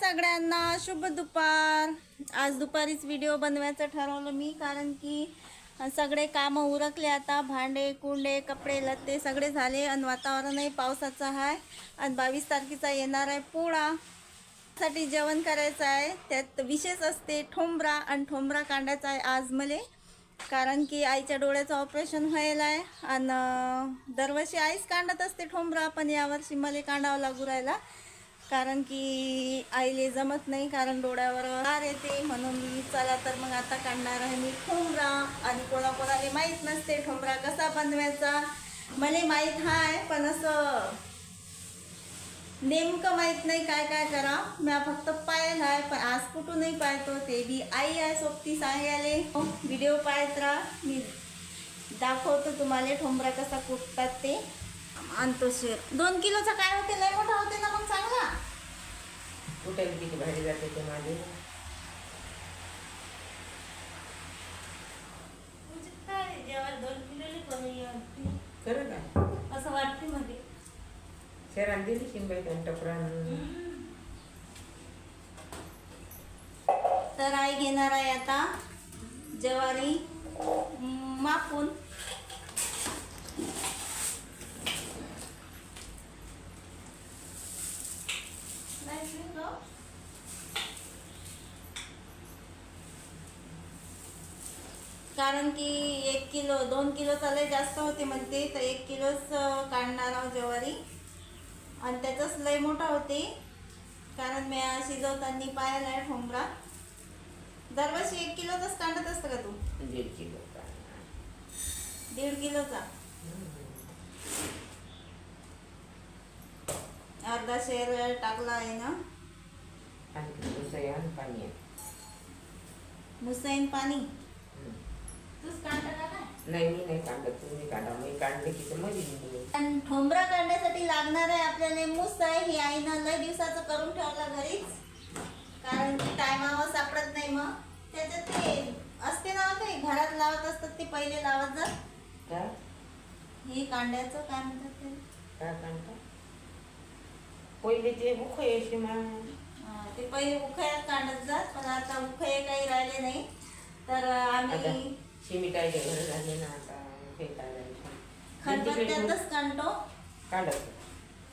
सगळ्यांना? शुभ दुपार. आज दुपारीच व्हिडिओ बनवायचं ठरवलं मी कारण की सगळे कामं उरकले आता. भांडे कुंडे कपडे लत्ते सगळे झाले आणि वातावरणही पावसाचं आहे. आणि बावीस तारखेचा येणार आहे पोळा. साठी जेवण करायचं आहे. त्यात विशेष असते ठोंबरा आणि ठोंबरा काढायचा आहे आज मले. कारण की आईच्या डोळ्याचं ऑपरेशन व्हायला आहे. आणि दरवर्षी आईच काढत असते ठोंबरा पण यावर्षी मला काढावं लागू राहिला. कारण की आईले जमत नाही कारण डोळ्यावर हार येते. म्हणून मी चला तर मग आता काढणार आहे मी ठोंबरा. आणि कोणाकोणाला माहीत नसते ठोंबरा कसा बनवायचा. मला माहीत आहे पण असं नेमकं माहीत नाही काय काय करा. मी फक्त पाहिलं आहे पण आज कुठूनही पाहतो ते बी आई आहे सोबती सांगायले व्हिडिओ पाहत राहा. मी दाखवतो तुम्हाला ठोंबरा कसा कुटतात ते. आणतो शेर. दोन किलोचा काय होते? लय मोठा होते ना मग चांगला? कुठे किती भारी जाते ते माझे खरं का? असं वाटते मध्ये. शहरात दिली शिंबाई टपरान. तर आई घेणार आहे आता ज्वारी मापून. कारण की एक किलो दोन किलो लय जास्त होते म्हणते तर एक किलोच काढणार आहोत ज्वारी. आणि त्याचाच लय मोठा होते कारण मी शिजवताना पाहायला आहे ठोंबरा दरवर्षी एक किलोचाच काढत असतं का तू? दीड किलो दीड किलोचा? अर्धा शेर टाकला आहे ना. मुसैन पाणी हम्म. तूच काढता का काय नाही मी नाही काढत तुम्ही काढा. मी काढले की तर मध्ये निघून आणि ठोंबरा काढण्यासाठी लागणार आहे आपल्याला मूस आहे. ही आईनं लय दिवसाचं करून ठेवला घरीच. कारण की टायमावर सापडत नाही मग. त्याच्यात ते असते ना ते घरात लावत असतात ते पहिले लावत जा. काय हे कांड्याचं काय म्हणतात ते? काय काढता पहिले ते मुख यायचे हा, ते पहिले उखयात काढत जात पण आता उखये काही राहिले नाही. तर आता? आम्ही शिमिटायचे घर झाले ना आता काढायचे काढतो काढत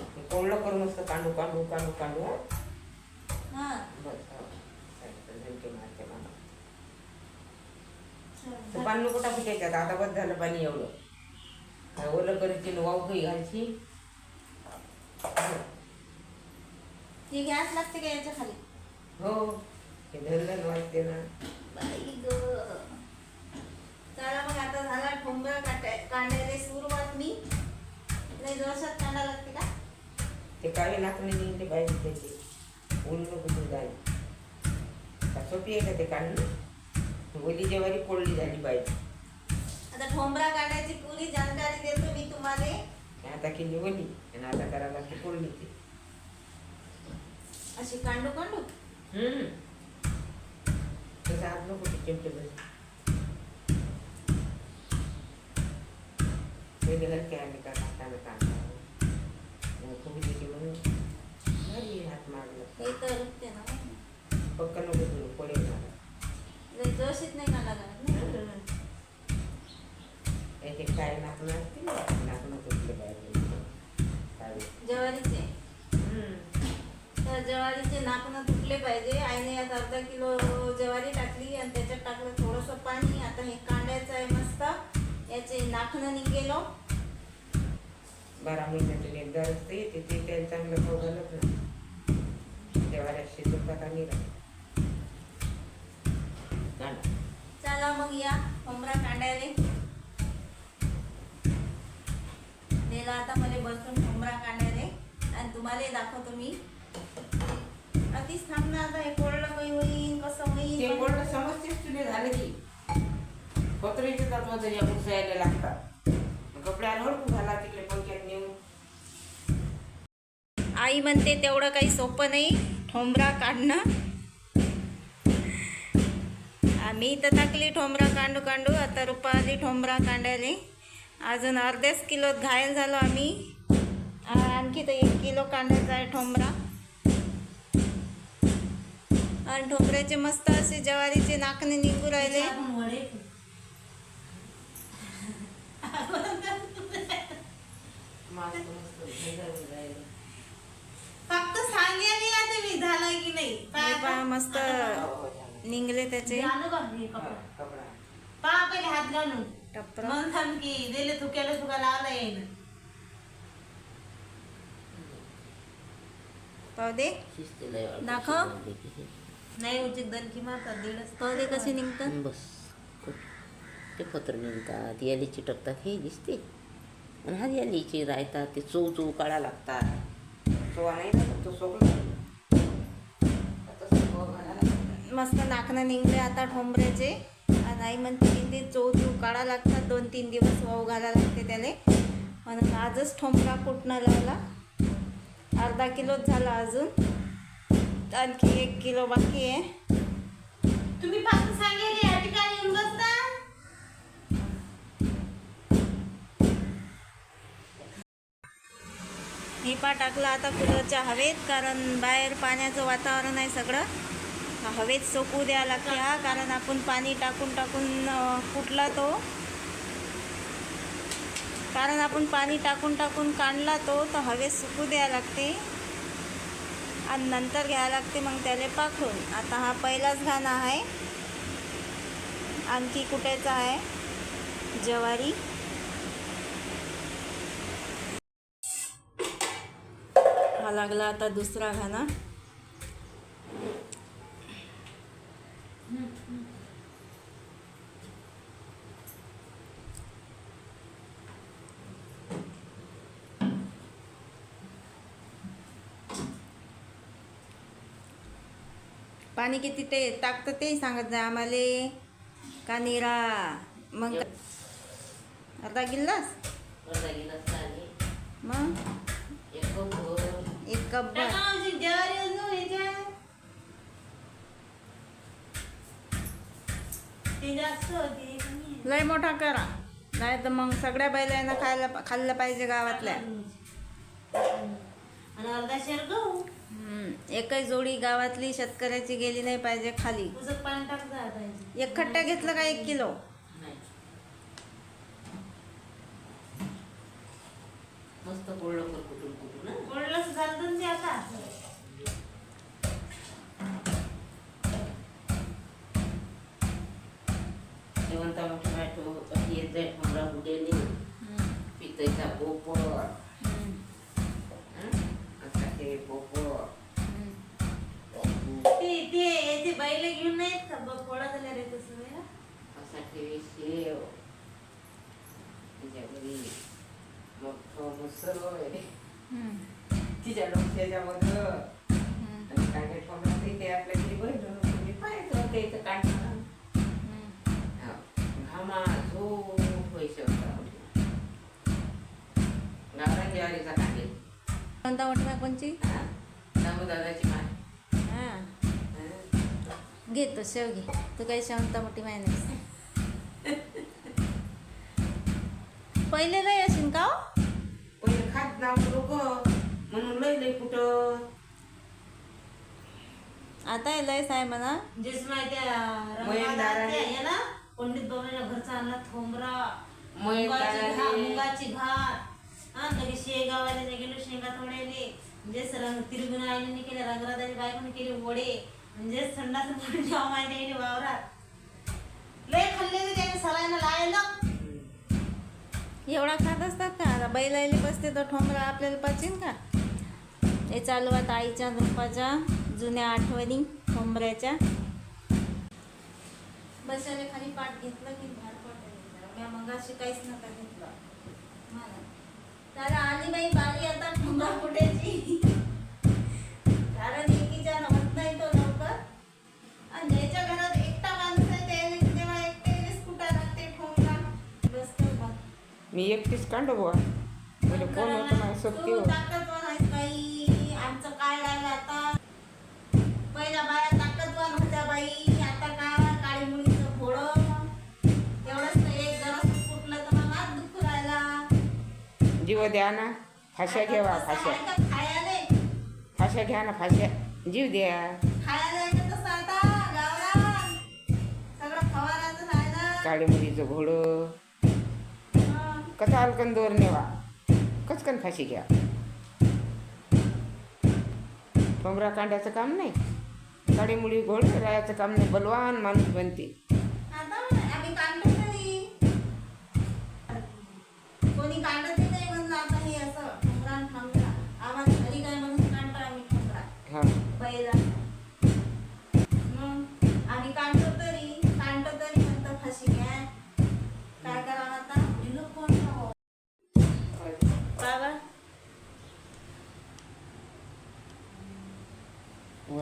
हे कोरडं करून असतं कांडू कांडू कांडू कांडू हं. हा. बस हो. चालतं, झणके मारते मला तर पाणी कुठं फुटायच्यात आता? बस झालं पाणी एवढं. काय ओलं करायची वाव काही घालची ही गॅस लागते का याच्या खाली हो हे धरलं वाटते ना. बाई ग. ठोंबरा काटाय काढायला सुरुवात मी. लय जोशात काढा लागते का? ते काळे नाकणे निघले पाहिजे त्याचे ओलं कुठून जाईल का सोपी आहे का ते काढणं? ओली जेवारी पोळली झाली पाहिजे आता ठोंबरा काढायची पुरी जानकारी देतो मी तुम्हाला. आता केली ओली? आणि आता करायला लागते पोळली ती. अशी कांडू कांडू हम्म. तसं हात नको ते चिमटे बस. पहिले हलके आम्ही का टाकताना काढता खूप दिली म्हणून भारी हात मारला तर रुकते ना पक्का नको तुला पडेल ना लय जोशीत नाही काढा लागत नाही याचे काय नाकणं असते ना नाकणं तुटले पाहिजे काढू. ज्वारीचे. तर ज्वारीचे नाकणं तुटले पाहिजे आईने यात अर्धा किलो ज्वारी टाकली आणि त्याच्यात टाकलं थोडंसं पाणी आता हे कांद्याचं आहे मस्त याचे नाकणं निघेलो बारा महिन्यातून एकदा असते येते ते चांगलं खाऊ घालत ना जेव्हा शिजवतात आणि काढा चला. मग या कोंबडा कांडायले. दिला आता मला बसून कोंबडा कांडायले. आणि तुम्हाला दाखवतो मी. अतिच थांबणार आता हे कोरडं काही होईल कसं होईल बोलणं समजतेच तुले झालं की. पत्रीचे तत्व तरी आपण जायला लागतात. कपडे आणून घाला तिकडे पंख्यात नेऊन. आई म्हणते तेवढं काही सोपं नाही ठोंबरा काढणं. आम्ही तर टाकली ठोंबरा कांडू कांडू आता रुपाली ठोंबरा कांडायले अजून अर्ध्याच किलोत घायल झालो आम्ही. आणखी तर एक किलो कांडायचा आहे ठोंबरा. आणि ठोंबऱ्याचे मस्त असे ज्वारीचे नाकणे निघू राहिले माझं मस्त भेदर राहिलं. फक्त सांगेल ना तुम्ही झालं की नाही? हे पहा मस्त. निघले त्याचे. झालं का हे कपडा? कपडा. पहा पहिले हात घालून. टप्पर मग थांब की दिले थुक्याला थुका लावला येईन पाहू दे. दाखव. नाही उचित दणकी मारतात दीडच पाहू दे कसे निघतात. बस. ते पत्र निघतात याली चिटकतात हे दिसते. आणि हा यालीची राहतात ते चव चव काढा लागतात. चोवा नाही ना तो घालायला. मस्त नाकणं निघले आता ठोंबऱ्याचे. आणि आई म्हणते की ते चो चू काढा लागतात. दोन तीन दिवस वाहू घाला लागते त्याले. म्हणून आजच ठोंबरा कुठनं लावला? अर्धा किलोच झाला अजून. आणखी एक किलो बाकी आहे. तुम्ही फक्त सांगेल. मी टाकला आता कूलरच्या हवेत कारण बाहेर पाण्याचं वातावरण आहे सगळं. हवेत सोकू द्यावं लागते हा कारण आपण पाणी टाकून टाकून फुटला तो. कारण आपण पाणी टाकून टाकून काढला तो तर हवेत सुकू द्या लागते. आणि नंतर घ्यावं लागते मग त्याला पाखरून. आता हा पहिलाच घाणा आहे. आणखी कुठेचा आहे? ज्वारी. हा लागला आता दुसरा घाना पाणी किती ते टाकतं ते सांगत जा आम्हाला. का निरा? मग अर्धा गिल्लास मग? जास्त होते. लय मोठा करा नाही तर मग सगळ्या बैलांना खायला खाल्लं पाहिजे गावातल्या आणि अर्धा शेर गहू हम्म, एकही जोडी गावातली शेतकऱ्याची गेली नाही पाहिजे खाली उसक पाणी टाक जा पाहिजे एक खट्टा घेतलं का एक किलो. मस्त कोळलं कर कुठून कुठून हं. कोरडलंच चालतं ना ते आता अशी येत जाईल ठोंबरा बुडेली पितळीचा पोपळ? आता हे? पोपळ ते ते याचे बैल घेऊन नाहीत का ब- पोळा झाल्या रे तसं असा ठेवी शेव तिच्या घरी मोठं मुसळ आहे तिच्या डोक्याच्यामधलं आणि कांदे टोमॅटो ते आपल्या घरी तुम्ही पाहायचं ते काढणं घामा झोप पैसे होता गावरान ज्वारीचा कांदे कोणता वाटला कोणची सांगू दादाची माय. हा. घे तो शेव घे. तू काही शेवंता मोठी माय नाही पहिले लय असेल का हो? पहिले खात नाव लोक म्हणून लय लय कुठं? आता हे लयच आहे म्हणा जेच माहिती ना? पंडित बाबाच्या घरचा आणला थोंबरा. मुगाची घा- मुगाची घाट हा लगे शेगावाला गेलो शेंगा तोडायले. म्हणजे रंग तिरगुण आईने केले रंगराजाची बायकोने केले वडे. म्हणजे संडास जेव्हा माहिती आहे वावरात? लय खाल्ले ते त्याने सलाईनं लायलं. एवढा खात असतात का? आता बैल आली बसते तर ठोंबरा आपल्याला पचीन का? हे चालू आता आईच्या झोपाच्या जुन्या आठवणी ठोंबऱ्याच्या. बसायला खाली पाठ घेतलं की बाहेर पडलं मी मगाशी काहीच नका घेतलं. मला. त्याला आली बाई बारी आता ठोंबरा कुठेची कारण एकीच्या होत नाही तो लवकर. आणि ज्याच्या घरात एकटा माणूस आहे त्याने तेव्हा एकट्यानेच कुठं लागते ठोंबरा बसतो बघ. मी एकटीच कांडो बुवा. म्हणजे कोण होतं माझ्या सोबती तू ताकदवान आहेस बाई. जीव द्या ना. फाश्या तसं फाश्या फाश्या घ्या ना फाश्या जीव द्या. काळे मुलीचं घोडं. कसा हलकन दोर नेवा. कचकन फाशी घ्या. ठोंबरा कांड्याचं काम नाही. काळी मुली घोड रायाचं काम नाही. बलवान माणूस बनते. कोणी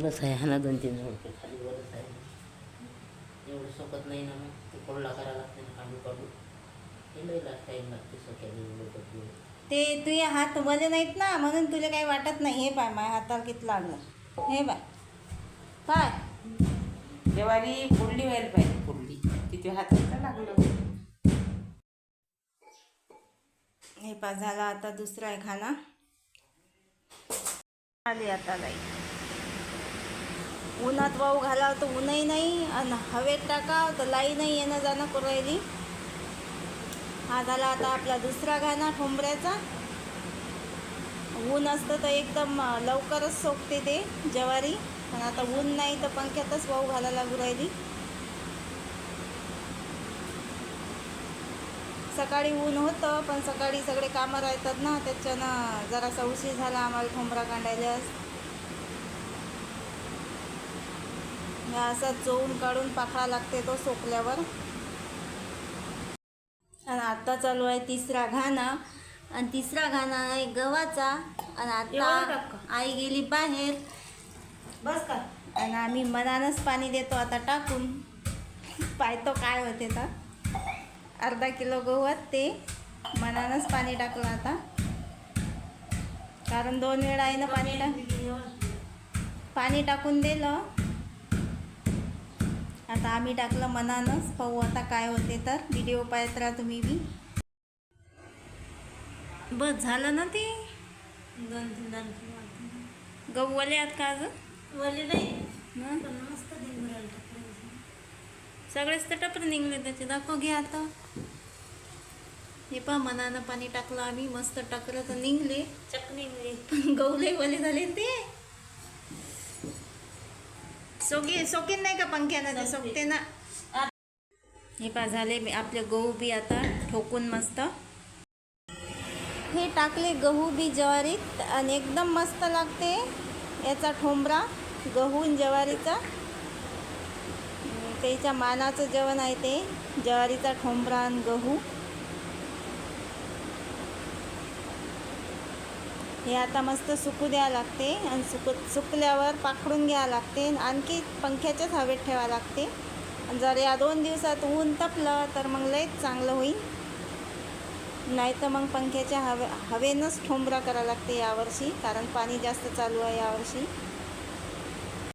वलस आहे हा ना दोन तीन झोडपे खाली आहे. एवढं सोकत नाही ना मग ते कोरडा करायला लागते ना हे लई लागते बदलून. ते तुझे हात वले नाहीत ना म्हणून तुला काही वाटत नाही. हे पाय माझ्या हाताला किती लागलं. हे पाय. पाय. ज्वारी फोडली व्हायला पाहिजे. फोडली तिथे हात लागलं. हे पा झाला आता दुसरा आहे खाना. आली आता लाइट उन्हात वाहू घालाव तर ऊनही नाही आणि हवेत टाका तर लाई नाही येणं जाणं करू राहिली. हा झाला आता आपला दुसरा घाना ठोंबऱ्याचा. ऊन असतं तर एकदम लवकरच सोपते ते ज्वारी. पण आता ऊन नाही तर पंख्यातच वाहू घालायला लागू राहिली. सकाळी ऊन होतं पण सकाळी सगळे कामं राहतात ना त्याच्यानं जरासा उशीर झाला आम्हाला ठोंबरा काढायला या असा चोळून काढून पाखळा लागते तो सोकल्यावर. आणि आता चालू आहे तिसरा घाना आणि तिसरा घाना आहे गव्हाचा. आणि आता? आई गेली बाहेर. बस का आणि आम्ही मनानंच पाणी देतो आता टाकून. पाहतो काय होते तर. अर्धा किलो गहू ते मनानंच पाणी टाकलं आता. कारण दोन वेळा आहे ना पाणी टाक पाणी टाकून दिलं. आता आम्ही टाकलं मनानंच. पाहू आता काय होते तर. व्हिडिओ पाहत राहा तुम्ही बी. बस झालं ना ते? दोन तीन दोन तीन गहू वले आहेत का अजून? वली नाही. मस्त. सगळेच तर टपर निघले त्याचे. दाखव घे आता. हे पहा मनानं पाणी टाकलं आम्ही. मस्त टाकलं तर निघले. चटणी मिळेल पण गवले वले झाले ते. सोगे सोकेन नाही का पंख्यानं ते सोकते ना? हे पहा झाले आपले गहू बी आता ठोकून मस्त. हे टाकले गहू बी ज्वारीत आणि एकदम मस्त लागते. याचा ठोंबरा गहू आणि ज्वारीचा त्याच्या मानाचं जेवण आहे ते ज्वारीचा ठोंबरा आणि गहू. हे आता मस्त सुकू द्यावं लागते आणि सुक सुकल्यावर पाखडून घ्यावं लागते आणि आणखी पंख्याच्याच हवेत ठेवावं लागते. आणि जर या दोन दिवसात ऊन तपलं तर मग लयच चांगलं होईल. नाही तर मग पंख्याच्या हवे हवेनंच ठोंबरा करावं लागते यावर्षी कारण पाणी जास्त चालू आहे यावर्षी.